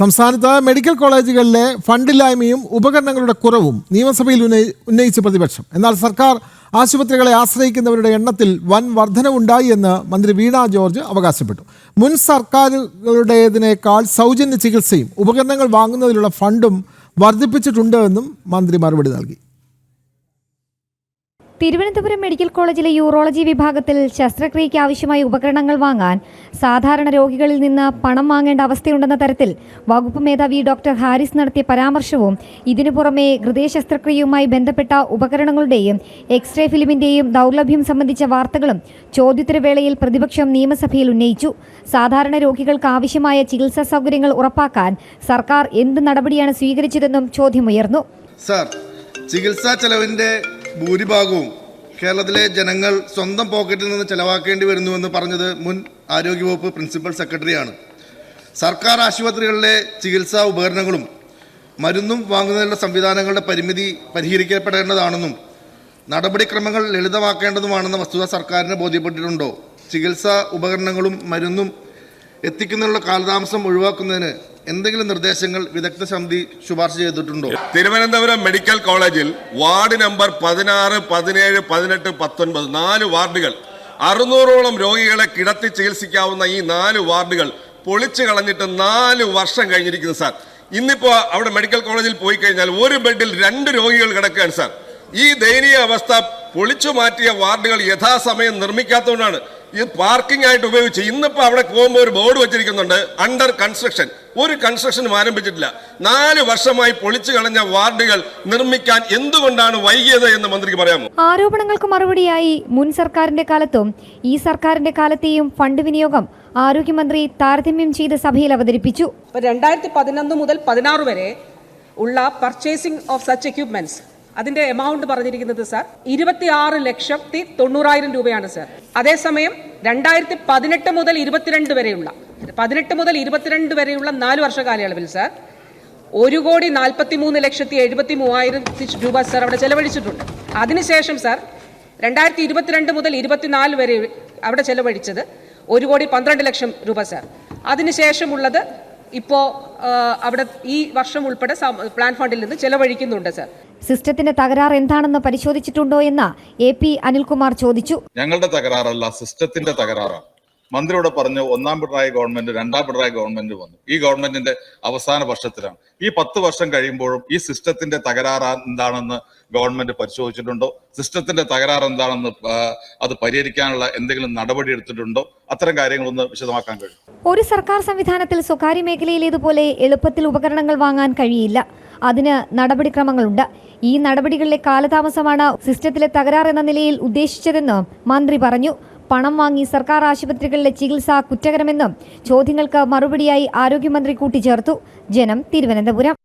സംസ്ഥാനത്ത് മെഡിക്കൽ കോളേജുകളിലെ ഫണ്ടില്ലായ്മയും ഉപകരണങ്ങളുടെ കുറവും നിയമസഭയിൽ ഉന്നയിച്ച പ്രതിപക്ഷം. എന്നാൽ സർക്കാർ ആശുപത്രികളെ ആശ്രയിക്കുന്നവരുടെ എണ്ണത്തിൽ വൻ വർധനവുണ്ടായി എന്ന് മന്ത്രി വീണ ജോർജ് അവകാശപ്പെട്ടു. മുൻ സർക്കാരുകളുടേതിനേക്കാൾ സൗജന്യ ചികിത്സയും ഉപകരണങ്ങൾ വാങ്ങുന്നതിലുള്ള ഫണ്ടും വർദ്ധിപ്പിച്ചിട്ടുണ്ട് എന്നും മന്ത്രി മറുപടി നൽകി. തിരുവനന്തപുരം മെഡിക്കൽ കോളേജിലെ യൂറോളജി വിഭാഗത്തിൽ ശസ്ത്രക്രിയയ്ക്ക് ആവശ്യമായ ഉപകരണങ്ങൾ വാങ്ങാൻ സാധാരണ രോഗികളിൽ നിന്ന് പണം വാങ്ങേണ്ട അവസ്ഥയുണ്ടെന്ന തരത്തിൽ വകുപ്പ് മേധാവി ഡോക്ടർ ഹാരിസ് നടത്തിയ പരാമർശവും ഇതിനു പുറമെ ഹൃദയ ശസ്ത്രക്രിയയുമായി ബന്ധപ്പെട്ട ഉപകരണങ്ങളുടെയും എക്സ്റേ ഫിലിമിന്റെയും ദൗർലഭ്യം സംബന്ധിച്ച വാർത്തകളും ചോദ്യോത്തരവേളയിൽ പ്രതിപക്ഷം നിയമസഭയിൽ ഉന്നയിച്ചു. സാധാരണ രോഗികൾക്ക് ആവശ്യമായ ചികിത്സാ സൗകര്യങ്ങൾ ഉറപ്പാക്കാൻ സർക്കാർ എന്ത് നടപടിയാണ് സ്വീകരിച്ചതെന്നും ചോദ്യമുയർന്നു ചികിത്സാ ചെലവിന്റെ ഭൂരിഭാഗവും കേരളത്തിലെ ജനങ്ങൾ സ്വന്തം പോക്കറ്റിൽ നിന്ന് ചെലവാക്കേണ്ടി വരുന്നുവെന്ന് പറഞ്ഞത് മുൻ ആരോഗ്യവകുപ്പ് പ്രിൻസിപ്പൽ സെക്രട്ടറിയാണ് സർക്കാർ ആശുപത്രികളിലെ ചികിത്സാ ഉപകരണങ്ങളും മരുന്നും വാങ്ങുന്നതിനുള്ള സംവിധാനങ്ങളുടെ പരിമിതി പരിഹരിക്കപ്പെടേണ്ടതാണെന്നും നടപടിക്രമങ്ങൾ ലളിതമാക്കേണ്ടതുമാണെന്ന വസ്തുത സർക്കാരിന് ബോധ്യപ്പെട്ടിട്ടുണ്ടോ? ചികിത്സാ ഉപകരണങ്ങളും മരുന്നും എത്തിക്കുന്നതിനുള്ള കാലതാമസം ഒഴിവാക്കുന്നതിന് എന്തെങ്കിലും നിർദ്ദേശങ്ങൾ വിദഗ്ധ സമിതി ശുപാർശ ചെയ്തിട്ടുണ്ടോ? തിരുവനന്തപുരം മെഡിക്കൽ കോളേജിൽ വാർഡ് നമ്പർ പതിനാറ് പതിനേഴ് പതിനെട്ട് പത്തൊൻപത് നാല് വാർഡുകൾ. അറുന്നൂറോളം രോഗികളെ കിടത്തി ചികിത്സിക്കാവുന്ന ഈ നാല് വാർഡുകൾ പൊളിച്ചു കളഞ്ഞിട്ട് നാല് വർഷം കഴിഞ്ഞിരിക്കുന്നു സാർ. ഇന്നിപ്പോ അവിടെ മെഡിക്കൽ കോളേജിൽ പോയി കഴിഞ്ഞാൽ ഒരു ബെഡിൽ രണ്ട് രോഗികൾ കിടക്കുകയാണ് സാർ. ഈ ദയനീയ അവസ്ഥ പൊളിച്ചു മാറ്റിയ വാർഡുകൾ യഥാസമയം നിർമ്മിക്കാത്തതുകൊണ്ടാണ് ഇത് പാർക്കിംഗ് ആയിട്ട് ഉപയോഗിച്ച് ഇന്നിപ്പോ അവിടെ പോകുമ്പോൾ ഒരു ബോർഡ് വെച്ചിരിക്കുന്നുണ്ട് അണ്ടർ കൺസ്ട്രക്ഷൻ ഒരു കൺസ്ട്രക്ഷനും ആരംഭിച്ചിട്ടില്ല. നാല് വർഷമായി പൊളിച്ചു കളഞ്ഞ വാർഡുകൾ നിർമ്മിക്കാൻ എന്തുകൊണ്ടാണ് വൈകിയത് എന്ന് മന്ത്രിക്ക് പറയാമോ? ആരോപണങ്ങൾക്ക് മറുപടിയായി മുൻ സർക്കാരിന്റെ കാലത്തും ഈ സർക്കാരിന്റെ കാലത്തെയും ഫണ്ട് വിനിയോഗം ആരോഗ്യമന്ത്രി താരതമ്യം ചെയ്ത് സഭയിൽ അവതരിപ്പിച്ചു. രണ്ടായിരത്തി പതിനൊന്ന് മുതൽ പതിനാറ് വരെ ഉള്ള പർച്ചേസിംഗ് ഓഫ് സച്ച് എക്യുപ്മെന്റ്സ് അതിന്റെ എമൗണ്ട് പറഞ്ഞിരിക്കുന്നത് സാർ ഇരുപത്തിയാറ് ലക്ഷത്തി തൊണ്ണൂറായിരം രൂപയാണ് സാർ അതേസമയം രണ്ടായിരത്തി പതിനെട്ട് മുതൽ ഇരുപത്തിരണ്ട് വരെയുള്ള പതിനെട്ട് മുതൽ ഇരുപത്തിരണ്ട് വരെയുള്ള നാല് വർഷ കാലയളവിൽ സാർ ഒരു കോടി നാൽപ്പത്തി മൂന്ന് ലക്ഷത്തി എഴുപത്തി മൂവായിരം രൂപ സാർ അവിടെ ചെലവഴിച്ചിട്ടുണ്ട്. അതിനുശേഷം സാർ രണ്ടായിരത്തി ഇരുപത്തിരണ്ട് മുതൽ ഇരുപത്തിനാല് വരെ അവിടെ ചെലവഴിച്ചത് ഒരു കോടി പന്ത്രണ്ട് ലക്ഷം രൂപ സാർ അതിനുശേഷമുള്ളത് ഇപ്പോൾ അവിടെ ഈ വർഷം ഉൾപ്പെടെ പ്ലാൻ ഫണ്ടിൽ നിന്ന് ചെലവഴിക്കുന്നുണ്ട് സാർ സിസ്റ്റത്തിന്റെ തകരാർ എന്താണെന്ന് പരിശോധിച്ചിട്ടുണ്ടോ എന്ന് എ പി അനിൽകുമാർ ചോദിച്ചു. ഞങ്ങളുടെ തകരാറല്ല സിസ്റ്റത്തിന്റെ തകരാറാണ്. മന്ത്രിയോട് പറഞ്ഞു ഒന്നാം പിണറായി ഗവൺമെന്റ് രണ്ടാം പിണറായി ഗവൺമെന്റ് വന്നു. ഈ ഗവൺമെന്റിന്റെ അവസാന വർഷത്തിലാണ്. ഈ പത്ത് വർഷം കഴിയുമ്പോഴും ഈ സിസ്റ്റത്തിന്റെ തകരാർ എന്താണെന്ന് ഗവൺമെന്റ് പരിശോധിച്ചിട്ടുണ്ടോ? സിസ്റ്റത്തിന്റെ തകരാർ എന്താണെന്ന് അത് പരിഹരിക്കാനുള്ള എന്തെങ്കിലും നടപടി എടുത്തിട്ടുണ്ടോ? അത്തരം കാര്യങ്ങളൊന്ന് വിശദമാക്കാൻ കഴിയും. ഒരു സർക്കാർ സംവിധാനത്തിൽ സ്വകാര്യ മേഖലയിലേതുപോലെ എളുപ്പത്തിൽ ഉപകരണങ്ങൾ വാങ്ങാൻ കഴിയില്ല. അതിന് നടപടിക്രമങ്ങളുണ്ട്. ഈ നടപടികളിലെ കാലതാമസമാണ് സിസ്റ്റത്തിലെ തകരാർ എന്ന നിലയിൽ ഉദ്ദേശിച്ചതെന്ന് മന്ത്രി പറഞ്ഞു. പണം വാങ്ങി സർക്കാർ ആശുപത്രികളിലെ ചികിത്സ കുറ്റകരമെന്നും ചോദ്യങ്ങൾക്ക് മറുപടിയായി ആരോഗ്യമന്ത്രി കൂട്ടിച്ചേർത്തു. ജനം തിരുവനന്തപുരം.